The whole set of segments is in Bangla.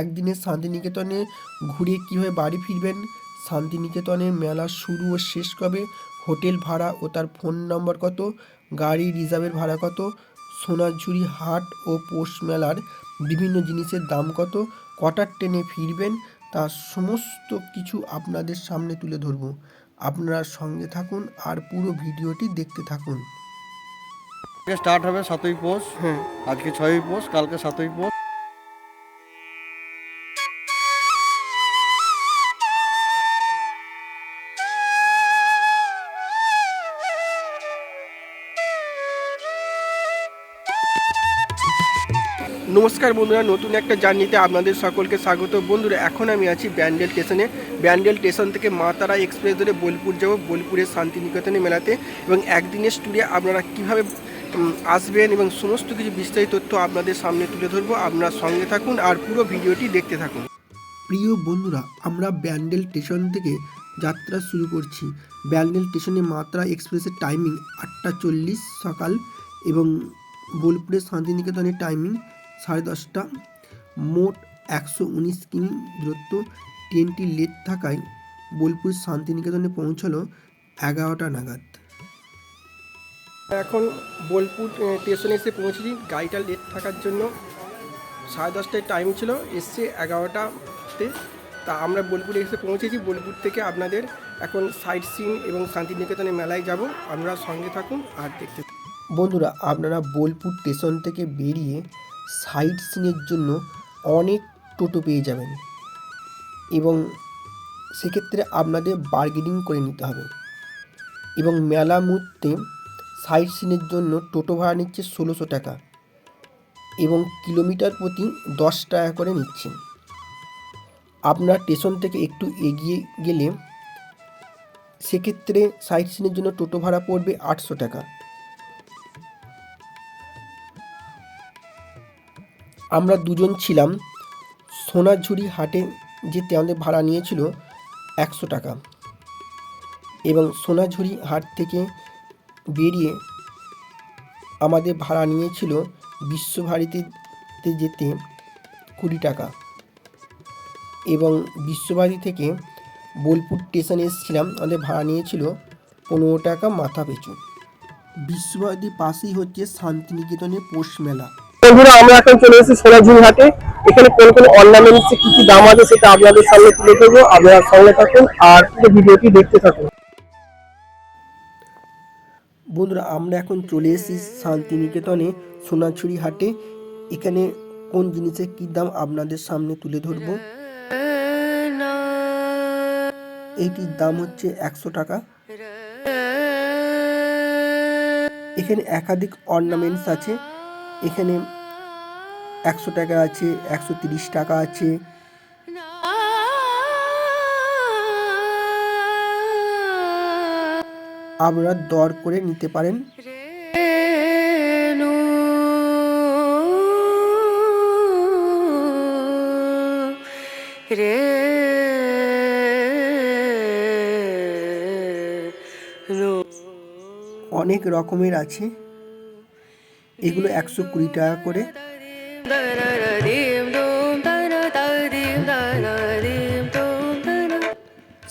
একদিনে শান্তিনিকেতনে ঘুরে কীভাবে বাড়ি ফিরবেন? শান্তিনিকেতনের মেলা শুরু ও শেষ কবে? হোটেল ভাড়া ও তার ফোন নম্বর কত? গাড়ি রিজার্ভের ভাড়া কত? সোনাঝুরি হাট ও পৌষ মেলার বিভিন্ন জিনিসের দাম কত? কটার ট্রেনে ফিরবেন? তার সমস্ত কিছু আপনাদের সামনে তুলে ধরব। আপনারা সঙ্গে থাকুন আর পুরো ভিডিওটি দেখতে থাকুন। স্টার্ট হবে সাতই পৌষ। হ্যাঁ। আজকে ছয়ই পৌষ কালকে সাতই পৌষ। নমস্কার বন্ধুরা, নতুন একটা জার্নিতে আপনাদের সকলকে স্বাগত। বন্ধুরা, এখন আমি আছি ব্যান্ডেল স্টেশনে। ব্যান্ডেল স্টেশন থেকে মা তারা এক্সপ্রেস ধরে বোলপুর যাব, বোলপুরের শান্তিনিকেতনে মেলাতে। এবং একদিনের ট্যুরে আপনারা কীভাবে আসবেন এবং সমস্ত কিছু বিস্তারিত তথ্য আপনাদের সামনে তুলে ধরবো। আপনারা সঙ্গে থাকুন আর পুরো ভিডিওটি দেখতে থাকুন। প্রিয় বন্ধুরা, আমরা ব্যান্ডেল স্টেশন থেকে যাত্রা শুরু করছি। ব্যান্ডেল স্টেশনে মাত্রা এক্সপ্রেসের টাইমিং আটটা চল্লিশ সকাল এবং বোলপুরের শান্তিনিকেতনের টাইমিং সাড়ে দশটা। মোট একশো উনিশ কিমি দূরত্ব। ট্রেনটি লেট থাকায় বোলপুর শান্তিনিকেতনে পৌঁছালো এগারোটা নাগাদ। এখন বোলপুর স্টেশনে এসে পৌঁছেছি। গাড়িটা লেট থাকার জন্য সাড়ে দশটায় টাইম ছিল। এসছে এগারোটাতে। তা আমরা বোলপুরে এসে পৌঁছেছি। বোলপুর থেকে আপনাদের এখন সাইট সিন এবং শান্তিনিকেতনে মেলায় যাব। আপনারা সঙ্গে থাকুন আর দেখতে বন্ধুরা আপনারা বোলপুর স্টেশন থেকে বেরিয়ে সাইট সিনের জন্য অনেক টোটো পেয়ে যাবেন। এবং সেক্ষেত্রে আপনাদের বার্গেনিং করে নিতে হবে। এবং মেলা মুহূর্তে সাইট সিনের জন্য টোটো ভাড়া নিচ্ছে ষোলোশো টাকা এবং কিলোমিটার প্রতি দশ টাকা করে নিচ্ছেন। আপনার স্টেশন থেকে একটু এগিয়ে গেলে সেক্ষেত্রে সাইট সিনের জন্য টোটো ভাড়া পড়বে আটশো টাকা। আমরা দুজন ছিলাম। সোনাঝুরি হাটে যেতে আমাদের ভাড়া নিয়েছিল একশো টাকা। এবং সোনাঝুরি হাট থেকে বেরিয়ে আমাদের ভাড়া নিয়েছিল বিশ্বভারতীতে যেতে কুড়ি টাকা। এবং বিশ্বভারতী থেকে বোলপুর স্টেশনে এসেছিলাম, আমাদের ভাড়া নিয়েছিল পনেরো টাকা মাথা পিছু বিশ্বভারতীর পাশেই হচ্ছে শান্তিনিকেতনের পৌষ মেলা। বন্ধুরা, আমরা এখন চলে এসেছি সোনাঝুরি হাটে। এখানে কোন কোন অর্নামেন্টস কি কি দাম আছে সেটা আপনাদের সামনে তুলে ধরবো। আপনারা সঙ্গে থাকুন আর পুরো ভিডিওটি দেখতে থাকুন। বন্ধুরা, আমরা এখন চলে এসেছি শান্তিনিকেতনে সোনাঝুরি হাটে। এখানে কোন জিনিসের কী দাম আপনাদের সামনে তুলে ধরবো? এইটির দাম হচ্ছে একশো টাকা। এখানে একাধিক অর্নামেন্টস আছে। এখানে একশো টাকা আছে, একশো তিরিশ টাকা আছে। আপনারা দর করে নিতে পারেন। রে অনেক রকমের আছে। এগুলো একশো কুড়ি টাকা করে।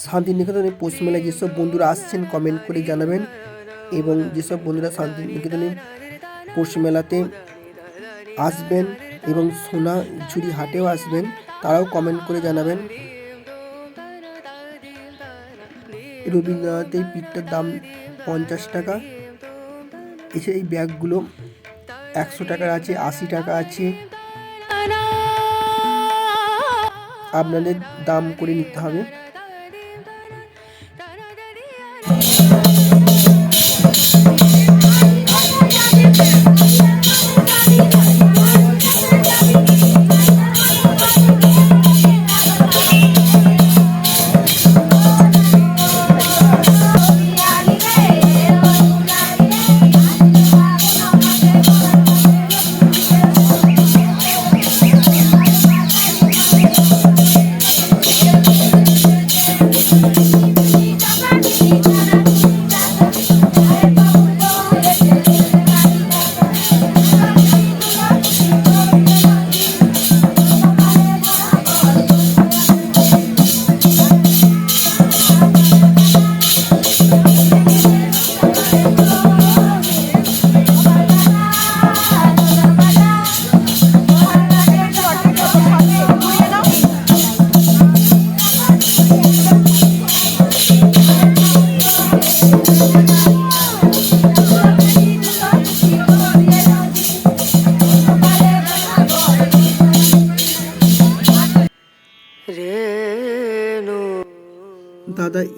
শান্তিনিকেতনে পশ্চিমবেলায় যেসব বন্ধুরা আসছেন কমেন্ট করে জানাবেন। এবং যেসব বন্ধুরা শান্তিনিকেতনে পশ্চিমবেলাতে আসবেন এবং সোনাঝুরি হাটেও আসবেন, তারাও কমেন্ট করে জানাবেন। রবীন্দ্রনাথের পিঠটার দাম পঞ্চাশ টাকা। এছাড়া এই ব্যাগগুলো একশো টাকার আছে আশি টাকা আছে। আপনাদের দাম করে নিতে হবে।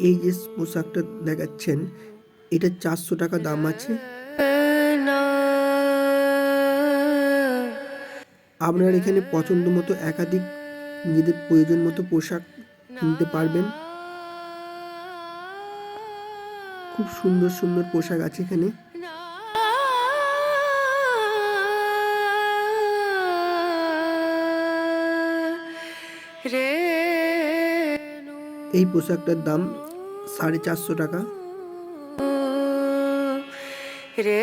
এই যে পোশাকটা দেখাচ্ছেন এটা চারশো টাকা দাম আছে। আপনার এখানে পছন্দ মতো একাধিক নিজেদের প্রয়োজন মতো পোশাক কিনতে পারবেন। খুব সুন্দর সুন্দর পোশাক আছে এখানে। এই পোশাকটার দাম সাড়ে চারশো টাকা। রে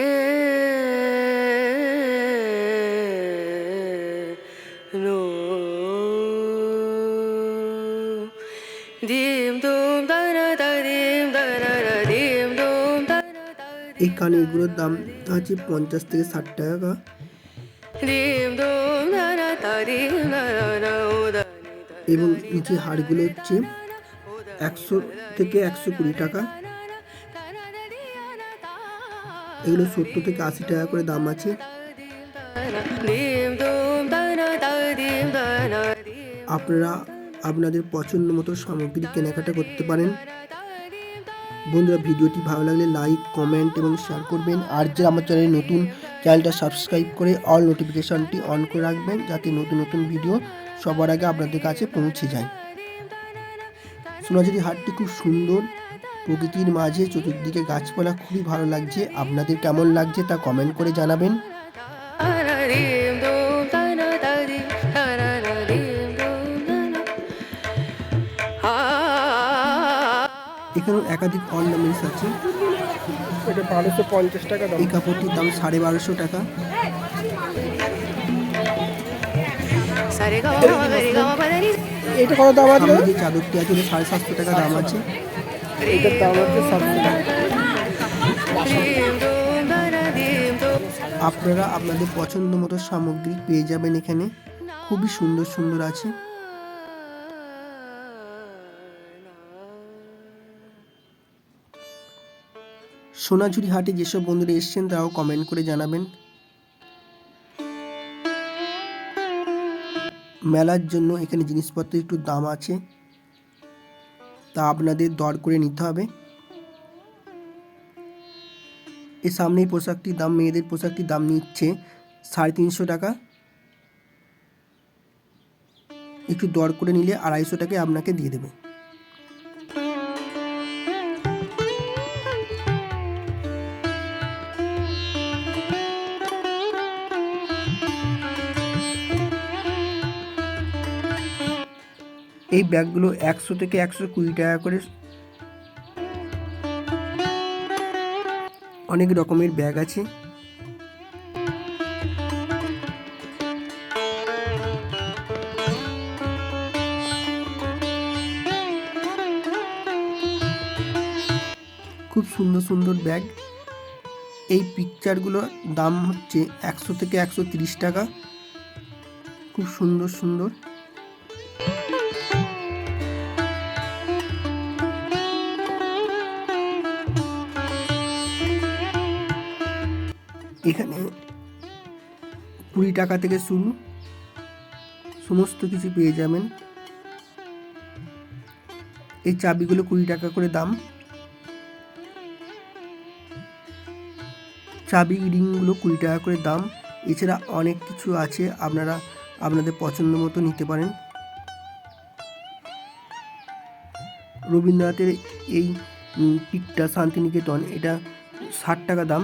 এই কানেরগুলোর দাম আছে পঞ্চাশ থেকে ষাট টাকা এবং নিচে হাড়গুলো হচ্ছে একশো থেকে একশো কুড়ি টাকা। এগুলো সত্তর থেকে আশি টাকা করে দাম আছে। আপনারা আপনাদের পছন্দ মতো সামগ্রী কেনাকাটা করতে পারেন। বন্ধুরা, ভিডিওটি ভালো লাগলে লাইক, কমেন্ট এবং শেয়ার করবেন। আর যে আমার চ্যানেলে নতুন, চ্যানেলটা সাবস্ক্রাইব করে অল নোটিফিকেশানটি অন করে রাখবেন যাতে নতুন নতুন ভিডিও সবার আগে আপনাদের কাছে পৌঁছে যায়। সোনাঝুরি হাটটি খুব সুন্দর। প্রকৃতির মাঝে চতুর্দিকে গাছপালা খুবই ভালো লাগছে। আপনাদের কেমন লাগছে তা কমেন্ট করে জানাবেন। এখানেও একাধিক অর্নামেন্টস আছে। এটা বারোশো পঞ্চাশ টাকা দাম। এই কাপড়টির দাম সাড়ে বারোশো টাকা। সারে গা মা গা রে গা মা পা দা নি এটা কত দাম আছে? যে চাদরটি আছে সাড়ে সাতশো টাকা দাম আছে। এটার দাম সাতশো টাকা। আপনারা আপনাদের পছন্দ মতো সামগ্রী পেয়ে যাবেন এখানে। খুবই সুন্দর সুন্দর আছে। সোনাঝুরি হাটে যেসব বন্ধুরা এসছেন তারাও কমেন্ট করে জানাবেন। মেলার জন্য এখানে জিনিসপত্রের একটু দাম আছে। তা আপনাদের দর করে নিতে হবে। এর সামনেই পোশাকটির দাম, মেয়েদের পোশাকটির দাম নিচ্ছে সাড়ে তিনশো টাকা। একটু দর করে নিলে আড়াইশো টাকায় আপনাকে দিয়ে দেবে। এই ব্যাগগুলো একশো থেকে একশো কুড়ি টাকা করে। অনেক রকমের ব্যাগ আছে। খুব সুন্দর সুন্দর ব্যাগ। এই পিকচারগুলোর দাম হচ্ছে একশো থেকে একশো তিরিশ টাকা। খুব সুন্দর সুন্দর। এখানে কুড়ি টাকা থেকে শুরু। সমস্ত কিছু পেয়ে যাবেন। এই চাবিগুলো কুড়ি টাকা করে দাম। চাবি, রিংগুলো কুড়ি টাকা করে দাম। এছাড়া অনেক কিছু আছে আপনারা আপনাদের পছন্দ মতো নিতে পারেন। রবীন্দ্রনাথের এই পিকটা শান্তিনিকেতন, এটা ষাট টাকা দাম।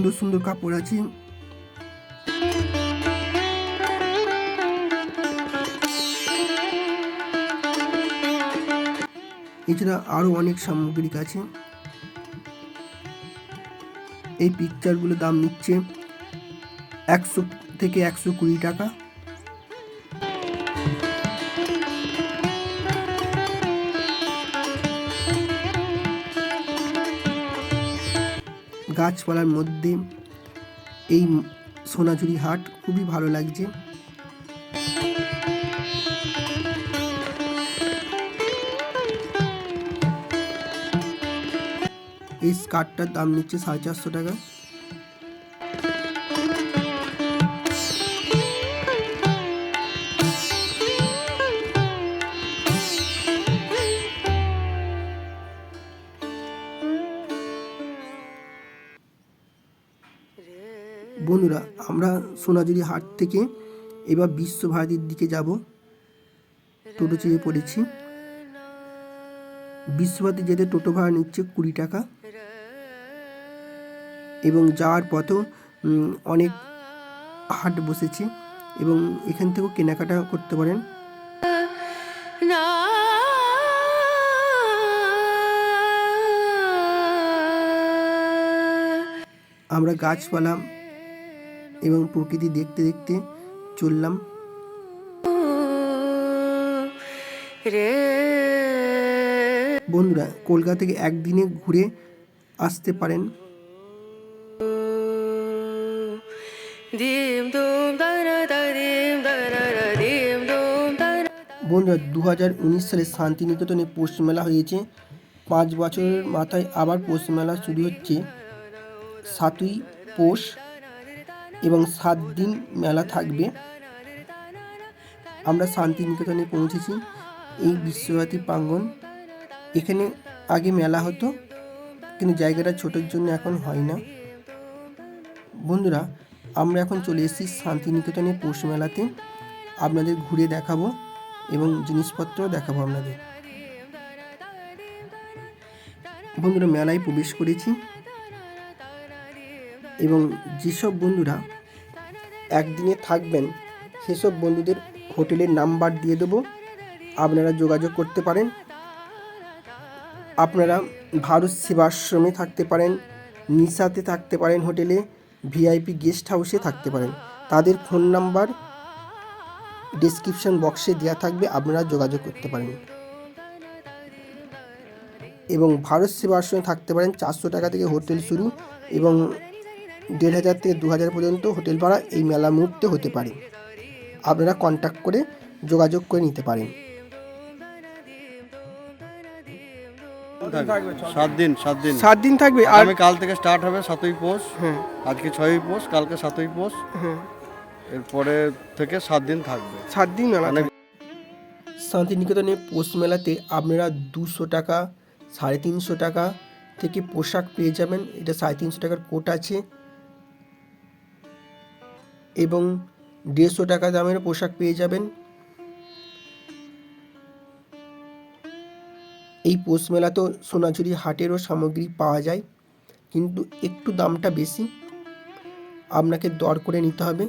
সুন্দর সুন্দর কাপড় আছে। এছাড়া আরও অনেক সামগ্রিক আছে। এই পিকচারগুলো দাম নিচ্ছে একশো থেকে একশো কুড়ি টাকা। গাছপালার মধ্যে এই সোনাঝুরি হাট খুবই ভালো লাগছে। এই স্কার্টটার দাম নিচ্ছে সাড়ে চারশো টাকা। সোনাঝুরি হাট থেকে এবার বিশ্বভারতীর দিকে যাব। টোটো চেয়ে পড়েছি। বিশ্বভারতী যেতে টোটো ভাড়া নিচ্ছে কুড়ি টাকা। এবং যাওয়ার পথেও অনেক হাট বসেছে এবং এখান থেকেও কেনাকাটা করতে পারেন। আমরা গাছপালা এবং প্রকৃতি দেখতে দেখতে চললাম। বন্ধুরা কলকাতা থেকে একদিনে ঘুরে আসতে পারেন। বন্ধুরা দু হাজার উনিশ সালে শান্তিনিকেতনে পৌষ মেলা হয়েছে। পাঁচ বছরের মাথায় আবার পৌষ মেলা শুরু হচ্ছে। সাতই পৌষ এবং সাত দিন মেলা থাকবে। আমরা শান্তিনিকেতনে পৌঁছেছি, এই বিশ্বভারতী প্রাঙ্গণ। এখানে আগে মেলা হতো, কিন্তু জায়গাটা ছোটোর জন্য এখন হয় না। বন্ধুরা, আমরা এখন চলে এসেছি শান্তিনিকেতনে পৌষ মেলাতে। আপনাদের ঘুরে দেখাবো এবং জিনিসপত্রও দেখাবো আপনাদের। বন্ধুরা, মেলায় প্রবেশ করেছি। এবং যেসব বন্ধুরা একদিনে থাকবেন, সেসব বন্ধুদের হোটেলের নাম্বার দিয়ে দেবো। আপনারা যোগাযোগ করতে পারেন। আপনারা ভারত সেবাশ্রমে থাকতে পারেন নিশাতে থাকতে পারেন হোটেলে, ভিআইপি গেস্ট হাউসে থাকতে পারেন। তাদের ফোন নাম্বার ডেসক্রিপশন বক্সে দেওয়া থাকবে, আপনারা যোগাযোগ করতে পারেন। এবং ভারত সেবাশ্রমে থাকতে পারেন চারশো টাকা থেকে হোটেল শুরু এবং দেড় হাজার থেকে দু হাজার পর্যন্ত হোটেল ভাড়া এই মেলা মুহূর্তে হতে পারে। আপনারা কন্ট্যাক্ট করে যোগাযোগ করে নিতে পারেন। সাত দিন সাত দিন। সাত দিন থাকবে আর আমি কাল থেকে স্টার্ট হবে সাতই পৌষ। হ্যাঁ। আজকে ছয়ই পৌষ কালকে সাতই পৌষ। হ্যাঁ। এরপরে থেকে সাত দিন থাকবে। সাত দিন মেলা অনেক শান্তিনিকেতনে পৌষ মেলাতে আপনারা দুশো টাকা সাড়ে তিনশো টাকা থেকে পোশাক পেয়ে যাবেন। এটা সাড়ে তিনশো টাকার কোট আছে। এবং দেড়শো টাকা দামের পোশাক পেয়ে যাবেন। এই পৌষ মেলাতেও সোনাঝুরি হাটেরও সামগ্রী পাওয়া যায়, কিন্তু একটু দামটা বেশি। আপনাকে দর করে নিতে হবে।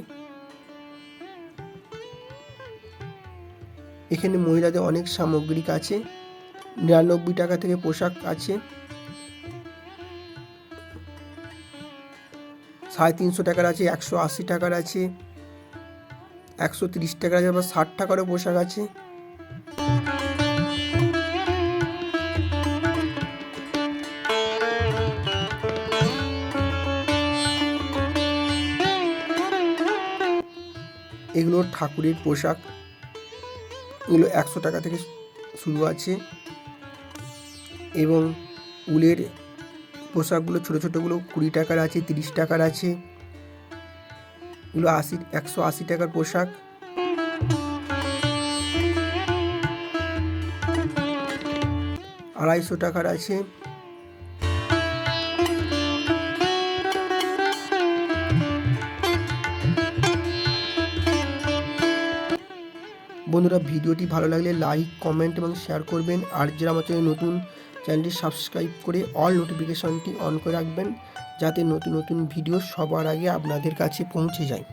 এখানে মহিলাদের অনেক সামগ্রিক আছে, নিরানব্বই টাকা থেকে পোশাক আছে। সাড়ে তিনশো টাকার আছে, একশো আশি টাকার আছে, একশো তিরিশ টাকার আছে, আবার ষাট টাকারও পোশাক আছে। এগুলো ঠাকুরের পোশাক। এগুলো একশো টাকা থেকে শুরু আছে। এবং উলের পোশাকগুলো ছোটো ছোটোগুলো কুড়ি টাকার আছে, তিরিশ টাকার আছে। এগুলো আশি, একশো আশি টাকার পোশাক। আড়াইশো টাকার আছে। বন্ধুরা, ভিডিওটি ভালো লাগলে লাইক কমেন্ট এবং শেয়ার করবেন। আর যারা আমার চ্যানেল নতুন চ্যানেলটি সাবস্ক্রাইব করে অল নোটিফিকেশনটি অন করে রাখবেন, যাতে নতুন নতুন ভিডিও সবার আগে আপনাদের কাছে পৌঁছে যায়।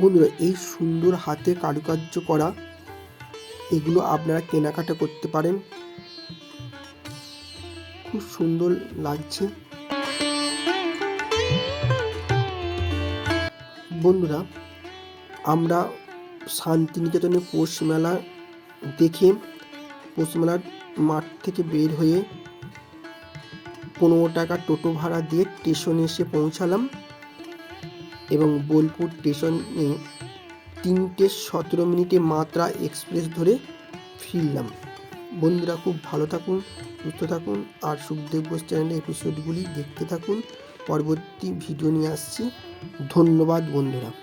বন্ধুরা, এই সুন্দর হাতে কারুকার্য করা, এগুলো আপনারা কেনাকাটা করতে পারেন। খুব সুন্দর লাগছে। বন্ধুরা, আমরা শান্তিনিকেতনে পৌষ মেলা দেখে পৌষ মেলার মাঠ থেকে বের হয়ে পনেরো টাকা টোটো ভাড়া দিয়ে স্টেশনে এসে পৌঁছালাম এবং বোলপুর স্টেশনে তিনটে সতেরো মিনিটে মাত্রা এক্সপ্রেস ধরে ফিরলাম। বন্ধুরা, খুব ভালো থাকুন, সুস্থ থাকুন আর সুখদেব বোস চ্যানেলের এপিসোডগুলি দেখতে থাকুন। পরবর্তী ভিডিও নিয়ে আসছি। ধন্যবাদ বন্ধুরা।